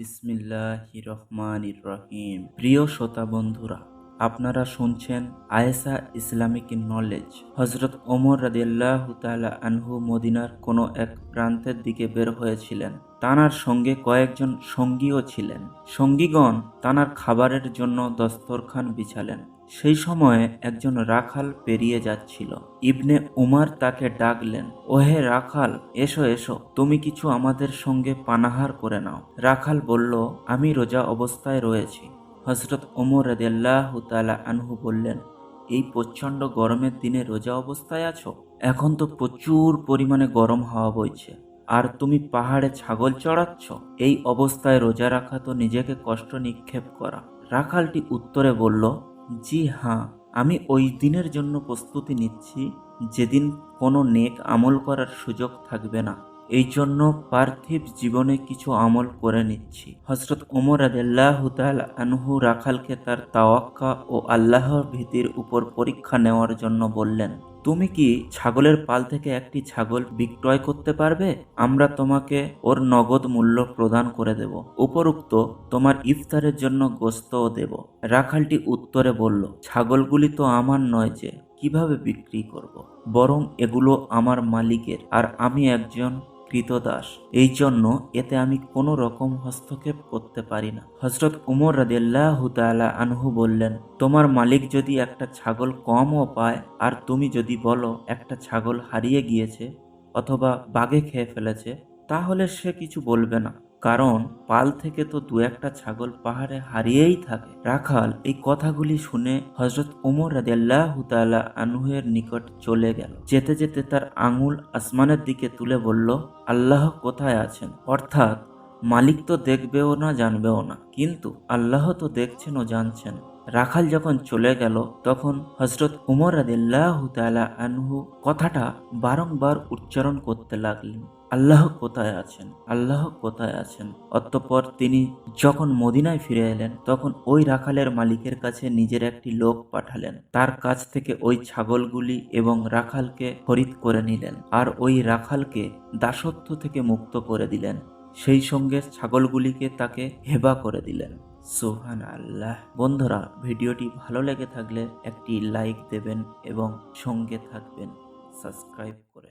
বিসমিল্লাহ রহমান রহিম প্রিয় শ্রোতা বন্ধুরা, আপনারা শুনছেন আয়েসা ইসলামিক নলেজ। হজরত ওমর রাজিয়াল্লাহ তালা আনহু মদিনার কোনো এক প্রান্তের দিকে বের হয়েছিলেন। তানার সঙ্গে কয়েকজন সঙ্গীও ছিলেন। সঙ্গীগণ তানার খাবারের জন্য দস্তরখান বিছালেন। সেই সময়ে একজন রাখাল পেরিয়ে যাচ্ছিল। ইবনে উমার তাকে ডাকলেন, ওহে রাখাল, এসো এসো, তুমি কিছু আমাদের সঙ্গে পানাহার করে নাও। রাখাল বলল, আমি রোজা অবস্থায় রয়েছি। হজরত ওমর রাদিয়াল্লাহ তালা আনহু বললেন, এই প্রচণ্ড গরমের দিনে রোজা অবস্থায় আছো? এখন তো প্রচুর পরিমাণে গরম হাওয়া বইছে। আর তুমি পাহাড়ে ছাগল চড়াচ্ছ? এই অবস্থায় রোজা রাখা তো নিজেকে কষ্ট নিক্ষেপ করা। রাখালটি উত্তরে বলল জি হ্যাঁ আমি ওই দিনের জন্য প্রস্তুতি নিচ্ছি, যেদিন কোনো নেক আমল করার সুযোগ থাকবে না। এই জন্য পার্থিব জীবনে কিছু আমল করে নিচ্ছি। হজরত ওমর আদাল্লাহ আনহু রাখালকে তার তাওয়াক্কা ও আল্লাহর ভীতির উপর পরীক্ষা নেওয়ার জন্য বললেন, তুমি কি ছাগলের পাল থেকে একটি ছাগল বিক্রয় করতে পারবে? আমরা তোমাকে ওর নগদ মূল্য প্রদান করে দেব। উপরুক্ত তোমার ইফতারের জন্য গোস্তও দেব। রাখালটি উত্তরে বলল, ছাগলগুলি তো আমার নয় যে, কীভাবে বিক্রি করব। বরং এগুলো আমার মালিকের। আর আমি একজন কৃতদাস। এই জন্য এতে আমি কোনো রকম হস্তক্ষেপ করতে পারি না। হজরত উমর রাদিয়াল্লাহ তালা আনহু বললেন, তোমার মালিক যদি একটা ছাগল কমও পায়, আর তুমি যদি বলো একটা ছাগল হারিয়ে গিয়েছে অথবা বাঘে খেয়ে ফেলেছে, তাহলে সে কিছু বলবে না। কারণ পাল থেকে তো দু একটা ছাগল পাহাড়ে হারিয়েই থাকে। রাখাল এই কথাগুলি শুনে হজরত উমর রাদিয়াল্লাহ তাআলা আনহুয়ের নিকট চলে গেল। যেতে যেতে তার আঙুল আসমানের দিকে তুলে বলল, আল্লাহ কোথায় আছেন? অর্থাৎ, মালিক তো দেখবেও না, জানবেও না। কিন্তু আল্লাহ তো দেখছেন ও জানছেন। রাখাল যখন চলে গেল, তখন হজরত উমর আদিল্লাহ তালা আনহু কথাটা বারংবার উচ্চারণ করতে লাগলেন। আল্লাহ কোথায় আছেন? আল্লাহ কোথায় আছেন? অতঃপর তিনি যখন মদিনায় ফিরে এলেন, তখন ওই রাখালের মালিকের কাছে নিজের একটি লোক পাঠালেন। তার কাছ থেকে ওই ছাগলগুলি এবং রাখালকে খরিদ করে নিলেন আর ওই রাখালকে দাসত্ব থেকে মুক্ত করে দিলেন। সেই সঙ্গে ছাগলগুলিকে তাকে হেবা করে দিলেন। সোহান আল্লাহ বন্ধুরা, ভিডিওটি ভালো লেগে থাকলে একটি লাইক দেবেন এবং সঙ্গে থাকবেন। সাবস্ক্রাইব করে